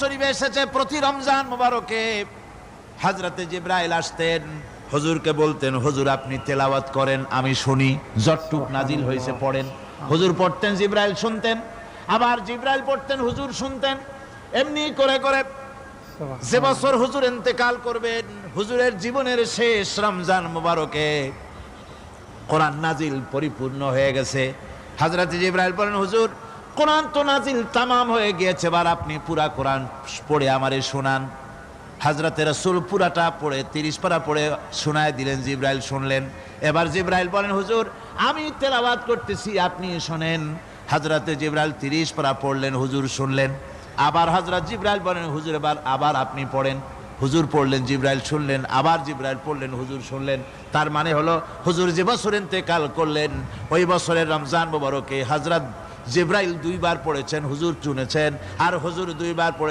শরীফে এসেছে প্রতি রমজান মোবারকে। হাজরাতে জিব্রাইল আসতেন, হুজুরকে বলতেন, হুজুর, আপনি তেলাওয়াত করেন, আমি শুনি। জটটুক নাজিল হয়েছে পড়েন। হুজুর পড়তেন, জিব্রাইল শুনতেন। আবার জিব্রাইল পড়তেন, হুজুর শুনতেন। এমনি করে করে যে বছর হুজুর ইন্তেকাল করবেন, হুজুরের জীবনের শেষ রমজান মোবারকে কোরআন নাজিল পরিপূর্ণ হয়ে গেছে। হাজরাতে জিব্রাইল বলেন, হুজুর কোরআন তো নাজিল তামাম হয়ে গিয়েছে, এবার আপনি পুরা কোরআন পড়ে আমারে শোনান। হাজরাতে রসুল পুরাটা পড়ে, তিরিশ পারা পড়ে শোনায় দিলেন, জিব্রাইল শুনলেন। এবার জিব্রাইল বলেন, হুজুর, আমি তেলাওয়াত করতেছি, আপনি শোনেন। হাজরাতে জিব্রাইল তিরিশ পারা পড়লেন, হুজুর শুনলেন। আবার হাজরাত জিব্রাইল বলেন, হুজুর, এবার আবার আপনি পড়েন। হুজুর পড়লেন, জিব্রাইল শুনলেন। আবার জিব্রাইল পড়লেন, হুজুর শুনলেন। তার মানে হলো, হুজুর যে বছর ইন্তেকাল করলেন, ওই বছরের রমজান মোবারকে হাজরাত জিব্রাইল দুইবার পড়েছেন হুজুর চুনেছেন আর হুজুর দুইবার পড়ে